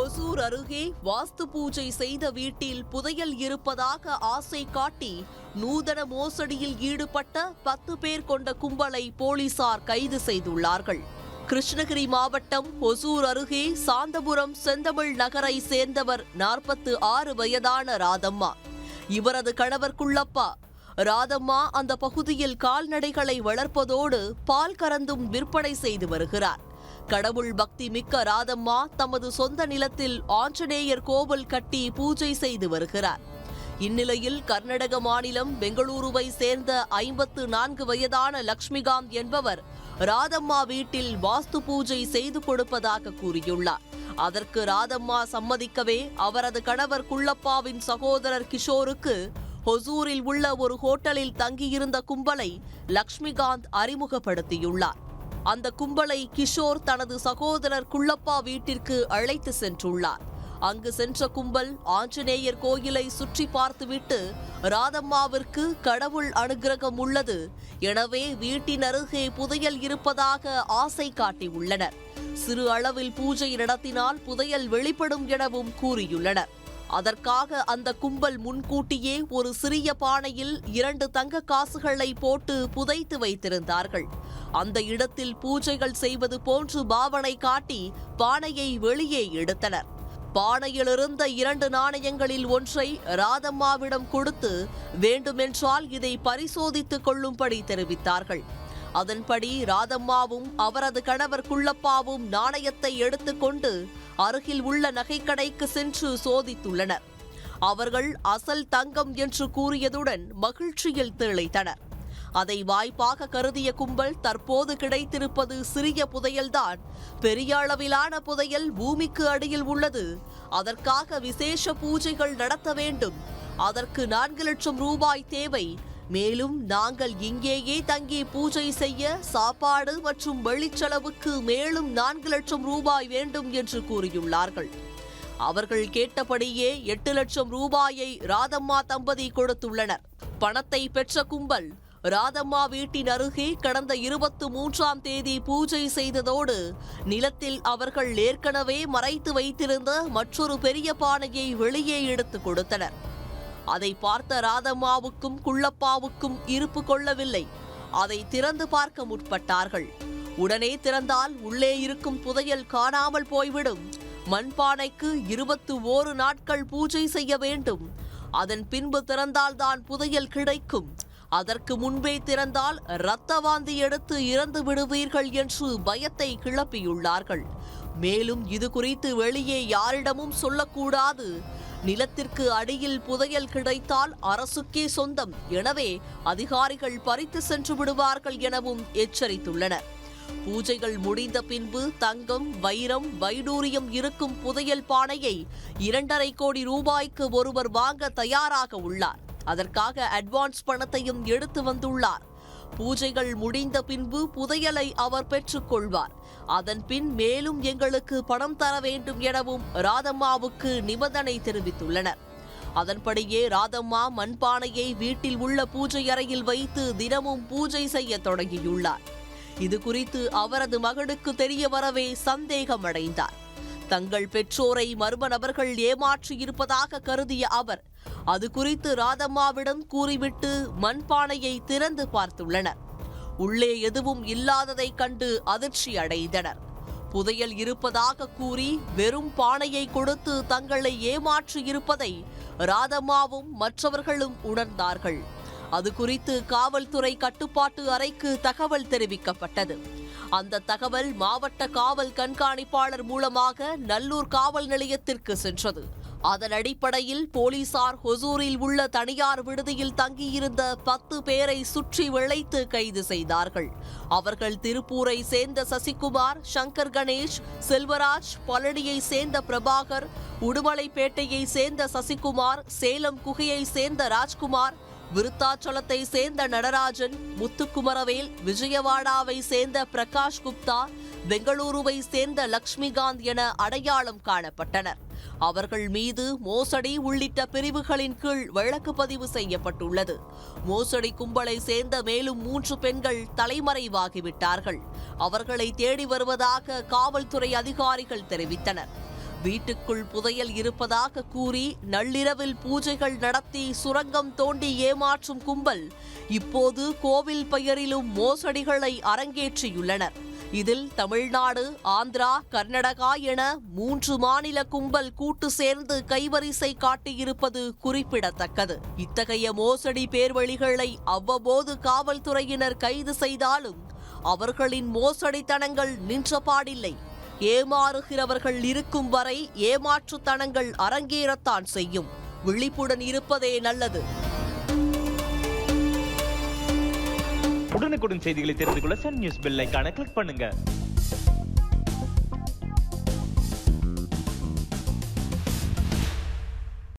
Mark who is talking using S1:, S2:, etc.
S1: ஒசூர் அருகே வாஸ்து பூஜை செய்த வீட்டில் புதையல் இருப்பதாக ஆசை காட்டி நூதன மோசடியில் ஈடுபட்ட பத்து பேர் கொண்ட கும்பலை போலீசார் கைது செய்துள்ளார்கள். கிருஷ்ணகிரி மாவட்டம் ஒசூர் அருகே சாந்தபுரம் செந்தமிழ் நகரை சேர்ந்தவர் நாற்பத்து ஆறு வயதான ராதம்மா. இவரது கணவர் குள்ளப்பா. ராதம்மா அந்த பகுதியில் கால்நடைகளை வளர்ப்பதோடு பால் கறந்தும் விற்பனை செய்து வருகிறார். கடவுள் பக்தி மிக்க ராதம்மா தமது சொந்த நிலத்தில் ஆஞ்சநேயர் கோவில் கட்டி பூஜை செய்து வருகிறார். இந்நிலையில் கர்நாடக மாநிலம் பெங்களூருவை சேர்ந்த ஐம்பத்து நான்கு வயதான லக்ஷ்மிகாந்த் என்பவர் ராதம்மா வீட்டில் வாஸ்து பூஜை செய்து கொடுப்பதாக கூறியுள்ளார். அதற்கு ராதம்மா சம்மதிக்கவே அவரது கணவர் குள்ளப்பாவின் சகோதரர் கிஷோருக்கு ஹொசூரில் உள்ள ஒரு ஹோட்டலில் தங்கியிருந்த கும்பலை லக்ஷ்மிகாந்த் அறிமுகப்படுத்தியுள்ளார். அந்த கும்பலை கிஷோர் தனது சகோதரர் குள்ளப்பா வீட்டிற்கு அழைத்து சென்றுள்ளார். அங்கு சென்ற கும்பல் ஆஞ்சநேயர் கோயிலை சுற்றி பார்த்துவிட்டு ராதம்மாவிற்கு கடவுள் அனுகிரகம் உள்ளது. எனவே வீட்டின் அருகே புதையல் இருப்பதாக ஆசை காட்டியுள்ளனர். சிறு அளவில் பூஜை நடத்தினால் புதையல் வெளிப்படும் எனவும் கூறியுள்ளனர். அதற்காக அந்த கும்பல் முன்கூட்டியே ஒரு சிறிய பானையில் இரண்டு தங்க காசுகளை போட்டு புதைத்து வைத்திருந்தார்கள். அந்த இடத்தில் பூஜைகள் செய்வது போன்று பாவனை காட்டி பானையை வெளியே எடுத்தனர். பானையிலிருந்த இரண்டு நாணயங்களில் ஒன்றை ராதம்மாவிடம் கொடுத்து வேண்டுமென்றால் இதை பரிசோதித்துக் கொள்ளும்படி தெரிவித்தார்கள். அதன்படி ராதம்மாவும் அவரது கணவர் குள்ளப்பாவும் நாணயத்தை எடுத்துக்கொண்டு அருகில் உள்ள நகைக்கடைக்கு சென்று சோதித்துள்ளனர். அவர்கள் அசல் தங்கம் என்று கூறியதுடன் மகிழ்ச்சியில் திளைத்தனர். அதை வாய்ப்பாக கருதிய கும்பல் தற்போது கிடைத்திருப்பது சிறிய புதையல்தான். பெரிய அளவிலான புதையல் பூமிக்கு அடியில் உள்ளது. அதற்காக விசேஷ பூஜைகள் நடத்த வேண்டும். அதற்கு நான்கு லட்சம் ரூபாய் தேவை. மேலும் நாங்கள் இங்கேயே தங்கி பூஜை செய்ய சாப்பாடு மற்றும் வெளிச்செலவுக்கு மேலும் நான்கு லட்சம் ரூபாய் வேண்டும் என்று கூறியுள்ளார்கள். அவர்கள் கேட்டபடியே எட்டு லட்சம் ரூபாயை ராதம்மா தம்பதி கொடுத்துள்ளனர். பணத்தை பெற்ற கும்பல் ராதம்மா வீட்டின் அருகே கடந்த இருபத்து மூன்றாம் தேதி பூஜை செய்ததோடு நிலத்தில் அவர்கள் ஏற்கனவே மறைத்து வைத்திருந்த மற்றொரு பெரிய பானையை வெளியே எடுத்து கொடுத்தனர். அதை பார்த்த ராதம்மாவுக்கும் குள்ளப்பாவுக்கும் இருப்பு கொள்ளவில்லை. அதை திறந்து பார்க்க முற்பட்டார்கள். உடனே திறந்தால் உள்ளே இருக்கும் புதையல் காணாமல் போய்விடும். மண்பானைக்கு இருபத்து ஓரு நாட்கள் பூஜை செய்ய வேண்டும். அதன் பின்பு திறந்தால்தான் புதையல் கிடைக்கும். அதற்கு முன்பே திறந்தால் இரத்த வாந்தி எடுத்து இறந்து விடுவீர்கள் என்று பயத்தை கிளப்பியுள்ளார்கள். மேலும் இது குறித்து வெளியே யாரிடமும் சொல்லக்கூடாது. நிலத்திற்கு அடியில் புதையல் கிடைத்தால் அரசுக்கே சொந்தம். எனவே அதிகாரிகள் பறித்து சென்று விடுவார்கள் எனவும் எச்சரித்துள்ளனர். பூஜைகள் முடிந்த பின்பு தங்கம் வைரம் வைடூரியம் இருக்கும் புதையல் பானையை இரண்டரை கோடி ரூபாய்க்கு ஒருவர் வாங்க தயாராக உள்ளார். அதற்காக அட்வான்ஸ் பணத்தையும் எடுத்து வந்துள்ளார். பூஜைகள் முடிந்த பின்பு புதையலை அவர் பெற்றுக்கொள்வார். அதன் பின் மேலும் எங்களுக்கு பணம் தர வேண்டும் எனவும் ராதம்மாவுக்கு நிபந்தனை தெரிவித்துள்ளனர். அதன்படியே ராதம்மா மண்பானையை வீட்டில் உள்ள பூஜை அறையில் வைத்து தினமும் பூஜை செய்ய தொடங்கியுள்ளார். இது குறித்து அவரது மகனுக்கு தெரிய வரவே சந்தேகமடைந்தார். தங்கள் பெற்றோரை மர்ம நபர்கள் ஏமாற்றியிருப்பதாக கருதிய அவர் அது குறித்து ராதம்மாவிடம் கூறிவிட்டு மண்பானையை திறந்து பார்த்துள்ளனர். உள்ளே எதுவும் இல்லாததைக் கண்டு அதிர்ச்சி அடைந்தனர் புதையல் இருப்பதாக கூறி வெறும் பானையை கொடுத்து தங்களை ஏமாற்றி இருப்பதை ராதம்மாவும் மற்றவர்களும் உணர்ந்தார்கள். அது குறித்து காவல்துறை கட்டுப்பாட்டு அறைக்கு தகவல் தெரிவிக்கப்பட்டது. அந்த தகவல் மாவட்ட காவல் கண்காணிப்பாளர் மூலமாக நல்லூர் காவல் நிலையத்திற்கு சென்றது. அதன் அடிப்படையில் போலீசார் ஹொசூரில் உள்ள தனியார் விடுதியில் தங்கியிருந்த பத்து பேரை சுற்றி விளைத்து கைது செய்தார்கள். அவர்கள் திருப்பூரை சேர்ந்த சசிகுமார் சங்கர் கணேஷ் செல்வராஜ் பழனியை சேர்ந்த பிரபாகர் உடுமலைப்பேட்டையை சேர்ந்த சசிகுமார் சேலம் குகையை சேர்ந்த ராஜ்குமார் விருத்தாச்சலத்தை சேர்ந்த நடராஜன் முத்துக்குமரவேல் விஜயவாடாவை சேர்ந்த பிரகாஷ் குப்தா பெங்களூருவை சேர்ந்த லக்ஷ்மிகாந்த் என அடையாளம் காணப்பட்டனர். அவர்கள் மீது மோசடி உள்ளிட்ட பிரிவுகளின் கீழ் வழக்கு பதிவு செய்யப்பட்டுள்ளது. மோசடி கும்பலை சேர்ந்த மேலும் மூன்று பெண்கள் தலைமறைவாகிவிட்டார்கள். அவர்களை தேடி வருவதாக காவல்துறை அதிகாரிகள் தெரிவித்தனர். வீட்டுக்குள் புதையல் இருப்பதாக கூறி நள்ளிரவில் பூஜைகள் நடத்தி சுரங்கம் தோண்டி ஏமாற்றும் கும்பல். இப்போது கோவில் பெயரிலும் மோசடிகளை அரங்கேற்றியுள்ளனர். இதில் தமிழ்நாடு ஆந்திரா கர்நாடகா என மூன்று மாநில கும்பல் கூட்டு சேர்ந்து கைவரிசை காட்டியிருப்பது குறிப்பிடத்தக்கது. இத்தகைய மோசடி பேர்வழிகளை அவ்வப்போது காவல்துறையினர் கைது செய்தாலும் அவர்களின் மோசடித்தனங்கள் நின்றபாடில்லை. ஏமாறுகிறவர்கள் இருக்கும் வரை ஏமாற்றுத்தனங்கள் அரங்கேறத்தான் செய்யும். விழிப்புடன் இருப்பதே நல்லது.
S2: உடனுக்குடன் செய்திகளை தெரிந்து கொள்ள சன் நியூஸ் பெல் கிளிக் பண்ணுங்க.